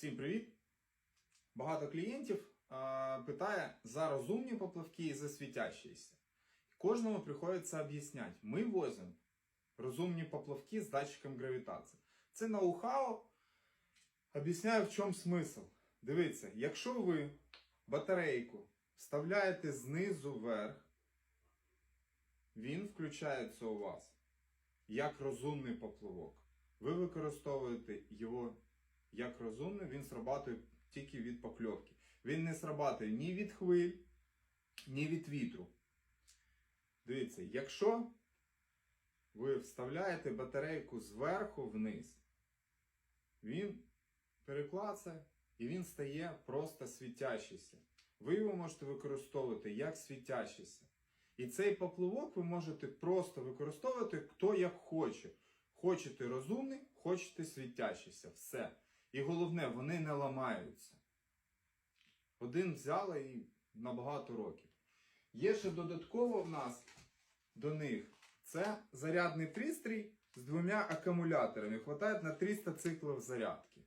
Всім привіт! Багато клієнтів а, питає за розумні поплавки і за світящіся. Кожному приходиться об'ясняти. Ми возимо розумні поплавки з датчиком гравітації. Це ноу-хау. Об'ясняю, в чому смисл. Дивіться, якщо ви батарейку вставляєте знизу вверх, він включається у вас як розумний поплавок. Ви використовуєте його як розумний, він срабатує тільки від покльовки. Він не срабатує ні від хвиль, ні від вітру. Дивіться, якщо ви вставляєте батарейку зверху вниз, він переклацає і він стає просто світящийся. Ви його можете використовувати як світящийся. І цей поплавок ви можете просто використовувати хто як хоче. Хочете розумний, хочете світящийся. Все. І головне, вони не ламаються. Один взяла і на багато років. Є ще додатково в нас до них це зарядний пристрій з двома акумуляторами. Хватає на 300 циклів зарядки.